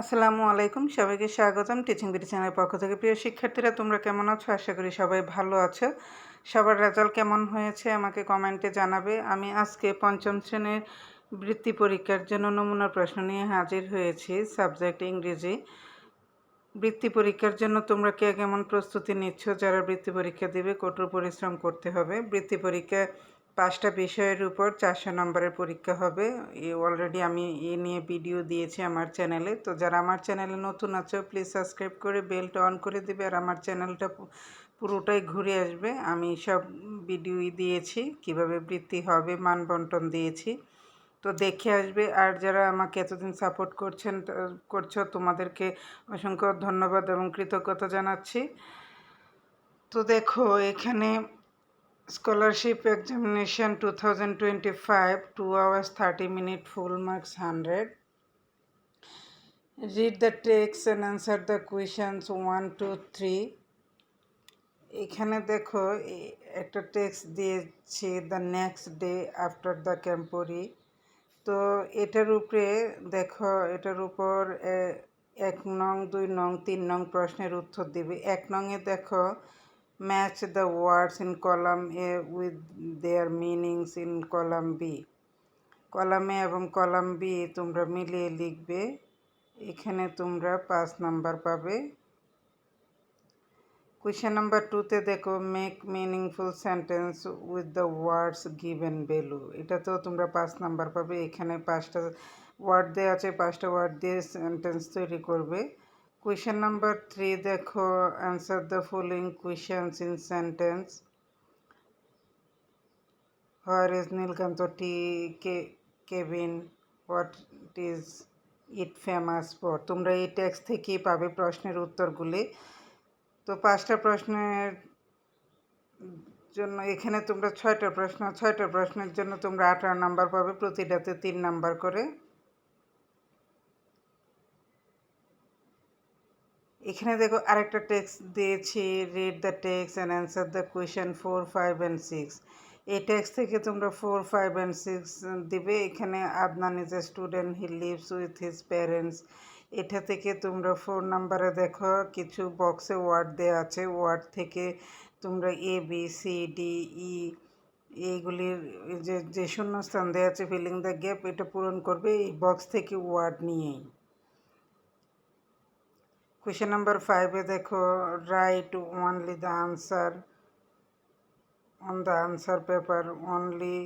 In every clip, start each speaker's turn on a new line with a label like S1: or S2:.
S1: আসসালামু আলাইকুম, সবাইকে স্বাগতম টিচিং বিটি চ্যানেলের পক্ষ থেকে। প্রিয় শিক্ষার্থীরা, তোমরা কেমন আছো? আশা করি সবাই ভালো আছো। সবার রেজাল্ট কেমন হয়েছে আমাকে কমেন্টে জানাবে। আমি আজকে পঞ্চম শ্রেণির বৃত্তি পরীক্ষার জন্য নমুনা প্রশ্ন নিয়ে হাজির হয়েছি সাবজেক্ট ইংরেজি। বৃত্তি পরীক্ষার জন্য তোমরা কে কেমন প্রস্তুতি নিচ্ছ? যারা বৃত্তি পরীক্ষা দেবে, কঠোর পরিশ্রম করতে হবে। বৃত্তি পরীক্ষা পাঁচটা বিষয়ের উপর চারশো নম্বরের পরীক্ষা হবে। এ অলরেডি আমি এ নিয়ে ভিডিও দিয়েছি আমার চ্যানেলে তো যারা আমার চ্যানেলে নতুন আছো প্লিজ সাবস্ক্রাইব করে বেলটা অন করে দেবে আর আমার চ্যানেলটা পুরোটাই ঘুরে আসবে। আমি সব ভিডিওই দিয়েছি, কীভাবে বৃত্তি হবে, মান বন্টন দিয়েছি। তো দেখে আসবে। আর যারা আমাকে এতদিন সাপোর্ট করছেন করছ, তোমাদেরকে অসংখ্য ধন্যবাদ এবং কৃতজ্ঞতা জানাচ্ছি। তো দেখো, এখানে Scholarship examination 2025 2 hours 30 minute, full marks 100 read the text and answer the questions 1 2 3 এখানে দেখো একটা টেক্সট দিয়েছি the next day after the camporee তো এটার উপরে দেখো, এটার উপর এক নং, দুই নং, তিন নং প্রশ্নের উত্তর দিবে। এক নংয়ে দেখো match the words in column A with their meanings in column B কলামে এবং কলাম বি তোমরা মিলিয়ে লিখবে। এখানে তোমরা পাঁচ নাম্বার পাবে। কোয়েশ্চেন নাম্বার টুতে দেখো make meaningful sentence with the words given below এটাতেও তোমরা পাঁচ নাম্বার পাবে। এখানে পাঁচটা ওয়ার্ড দেওয়া আছে, পাঁচটা ওয়ার্ড দিয়ে সেন্টেন্স তৈরি করবে। Question number 3 দেখো answer the following questions in sentence Where is Nilkanto tea cabin? What is it famous for? তোমরা এই টেক্সট থেকেই পাবে প্রশ্নের উত্তরগুলি তো পাঁচটা প্রশ্নের জন্য এখানে তোমরা ছয়টা প্রশ্ন ছয়টা প্রশ্নের জন্য তোমরা আঠারো নাম্বার পাবে প্রতিটাতে তিন নাম্বার করে এখানে দেখো আরেকটা টেক্সট দিয়েছি read the text and answer the question four five and six এই টেক্স থেকে তোমরা ফোর ফাইভ অ্যান্ড সিক্স দিবে। এখানে Adnan is a student he lives with his parents এটা থেকে তোমরা ফোর নাম্বারে দেখো, কিছু বক্সে ওয়ার্ড দেওয়া আছে। ওয়ার্ড থেকে তোমরা A B C D E এইগুলির যে যে শূন্যস্থান দেওয়া আছে ফিলিং দ্য গ্যাপ এটা পূরণ করবে এই বক্স থেকে ওয়ার্ড নিয়েই। Question number 5 দেখো, write only the answer. On the answer paper, only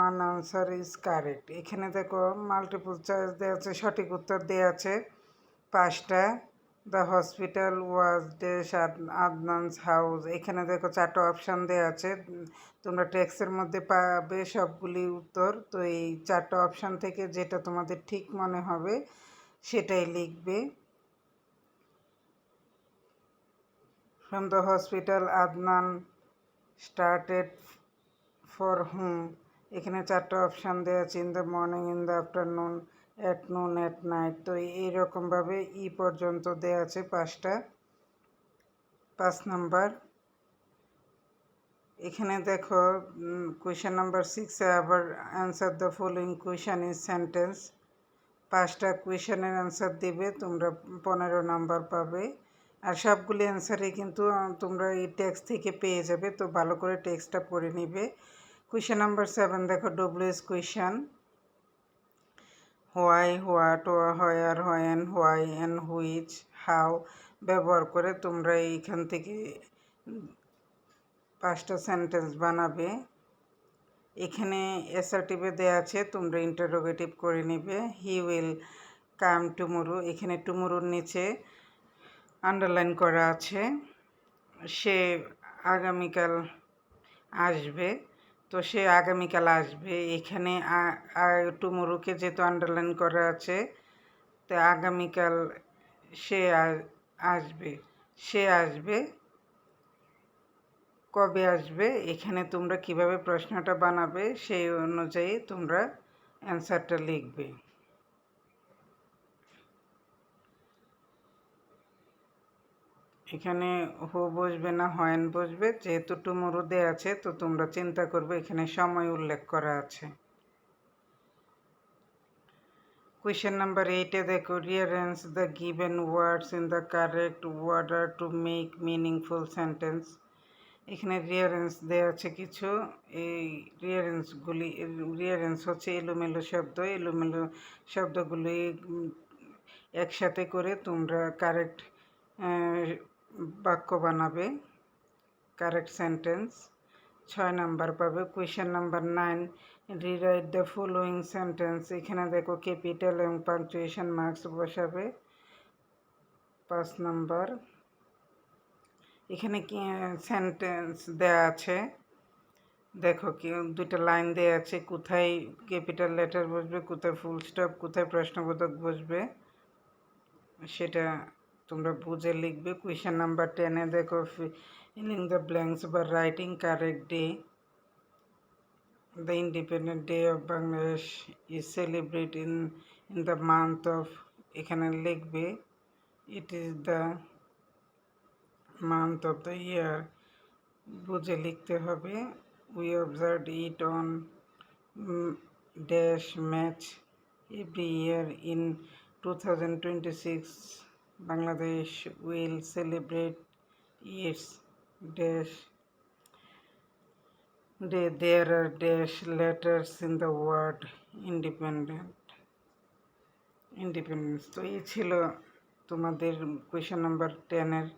S1: one answer is correct. এখানে দেখো মাল্টিপল চয়েস দেওয়া আছে, সঠিক উত্তর দেওয়া আছে। পাঁচটা দ্য হসপিটাল ওয়াজ ডেস আদনান্স হাউস এখানে দেখো, চারটা অপশান দেওয়া আছে। তোমরা টেক্সের মধ্যে পাবে সবগুলি উত্তর। তো এই চারটা অপশান থেকে যেটা তোমাদের ঠিক মনে হবে, সেটাই লিখবে। From the hospital, Adnan started for whom? এখানে চারটা অপশান দেওয়া আছে in the morning in the afternoon at noon at night. তো এইরকমভাবে ই পর্যন্ত দেওয়া আছে পাঁচটা। পাঁচ নাম্বার। এখানে দেখো কোয়েশন নাম্বার সিক্সে আবার answer the following question is sentence পাঁচটা কোয়েশনের অ্যান্সার দিবে তোমরা পনেরো নাম্বার পাবে। আর সবগুলি অ্যান্সারই কিন্তু তোমরা এই টেক্সট থেকে পেয়ে যাবে, তো ভালো করে টেক্সটটা পড়ে নিবে। কোয়েশ্চেন নাম্বার সেভেন দেখো W S question why what where when why and which how ব্যবহার করে তোমরা এইখান থেকে পাঁচটা সেন্টেন্স বানাবে। এখানে অ্যাসার্টিভে দেওয়া আছে, তোমরা ইন্টারোগেটিভ করে নিবে। হি উইল কাম টুমোরো এখানে টুমোরোর নিচে। আন্ডারলাইন করা আছে। সে আগামীকাল আসবে। তো সে আগামীকাল আসবে। এখানে টুমুরুকে যেহেতু আন্ডারলাইন করা আছে, তো আগামীকাল সে আসবে। সে আসবে। কবে আসবে? এখানে তোমরা কীভাবে প্রশ্নটা বানাবে সেই অনুযায়ী তোমরা অ্যান্সারটা লিখবে। এখানে হো বসবে না, হয়েন বসবে। যেহেতু টুমুরু দেওয়া আছে, তো তোমরা চিন্তা করবে, এখানে সময় উল্লেখ করা আছে। Question number 8 এ দেখো, rearrange the given words in the correct order to make meaningful sentence এখানে রিয়ারেন্স দেওয়া আছে কিছু। এই রিয়ারেন্সগুলি রিয়ারেন্স হচ্ছে এলোমেলো শব্দ। এলোমেলো শব্দগুলি একসাথে করে তোমরা কারেক্ট বাক্য বানাবে কারেক্ট সেন্টেন্স ছয় নাম্বার পাবে question number nine rewrite the following sentence এখানে দেখো ক্যাপিটাল এবং পাংচুয়েশন মার্কস বসাবে, পাঁচ নাম্বার, এখানে কি সেন্টেন্স দেয়া আছে, দেখো কি, দুইটা লাইন দেয়া আছে, কোথায় ক্যাপিটাল লেটার বসবে, কোথায় ফুল স্টপ কোথায় প্রশ্নবোধক বসবে, সেটা তোমরা বুঝে লিখবে কোয়েশ্চেন নাম্বার টেনে দেখো ফিলিং দ্য ব্ল্যাঙ্কস বা writing correct day the independent day of bangladesh is celebrated in, in the month of এখানে লিখবে it is the month of the year বুঝে লিখতে হবে we observed it on dash match every year in 2026 Bangladesh will celebrate its dash day there are dash letters in the word independent. Independence. তো এই ছিল তোমাদের question number টেনের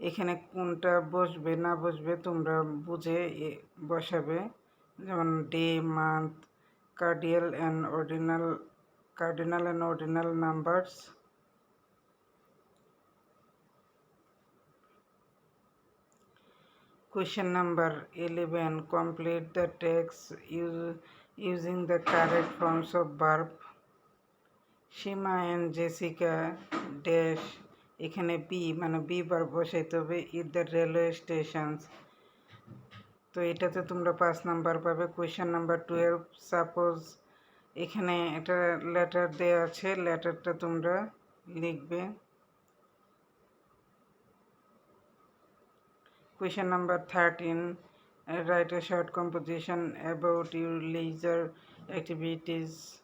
S1: এখানে কোনটা বসবে, না বসবে তোমরা বুঝে বসাবে। যেমন day, month, cardinal and ordinal, cardinal and ordinal numbers. Question number 11. Complete the text use, using the correct forms of verb. Seema and Jessica dash এখানে বি মানে বি বার বসাইতে হবে ইট দ্য রেলওয়ে স্টেশনস তো এটাতে তোমরা পাঁচ নাম্বার পাবে কোয়েশ্চেন নাম্বার টুয়েলভ সাপোজ এখানে একটা লেটার দেওয়া আছে লেটারটা তোমরা লিখবে Question number 13. uh, Write a short composition about your leisure activities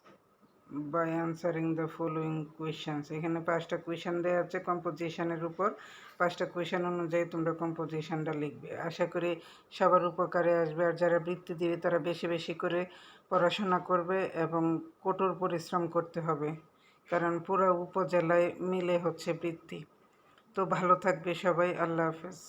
S1: by answering the following questions. এখানে পাঁচটা কোয়েশন দেওয়া আছে কম্পোজিশনের উপর। পাঁচটা কোয়েশন অনুযায়ী তোমরা কম্পোজিশনটা লিখবে। আশা করি সবার উপকারে আসবে। আর যারা বৃত্তি দিবে তারা বেশি বেশি করে পড়াশোনা করবে এবং কঠোর পরিশ্রম করতে হবে। কারণ পুরো উপজেলায় মিলে হচ্ছে বৃত্তি। তো ভালো থাকবে সবাই। আল্লাহ হাফেজ।